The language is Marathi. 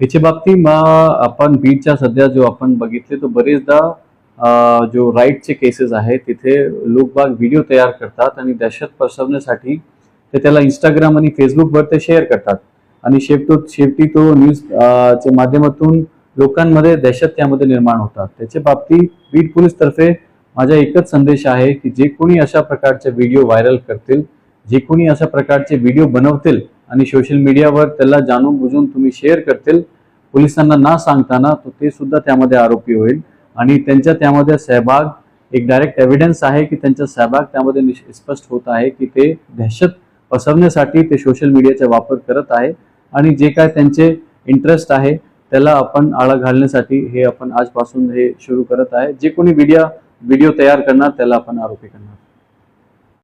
याच्या बाबतीत आपण बीडच्या सध्या जो आपण बघितले तो बरेचदा जो राईटचे केसेस आहेत तिथे लोकबाग व्हिडिओ तयार करतात आणि दहशत पसरवण्यासाठी ते त्याला इंस्टाग्राम आणि फेसबुकवर ते शेअर करतात. आणि शेवटो शेवटी तो न्यूज च्या माध्यमातून लोकांमध्ये दहशत त्यामध्ये निर्माण होतात. त्याच्या बाबतीत बीड पोलीस तर्फे माझा एकच संदेश आहे की जे कोणी अशा प्रकारचे व्हिडिओ व्हायरल करतील जे कोणी अशा प्रकारचे व्हिडिओ बनवतील आणि सोशल मीडियावर त्याला जाणून बुजून तुम्ही शेअर करतील पोलिसांना ना सांगताना तो ते सुद्धा त्यामध्ये आरोपी होईल. आणि त्यांच्या त्यामध्ये सहभाग एक डायरेक्ट एव्हिडन्स आहे की त्यांचा सहभाग त्यामध्ये स्पष्ट होत आहे की ते दहशत पसरवण्यासाठी ते सोशल मीडियाचा वापर करत आहे. आणि जे काय त्यांचे इंटरेस्ट आहे त्याला आपण आळा घालण्यासाठी हे आपण आजपासून हे सुरू करत आहे. जे कोणी व्हिडिओ व्हिडिओ तयार करणार त्याला आपण आरोपी करणार.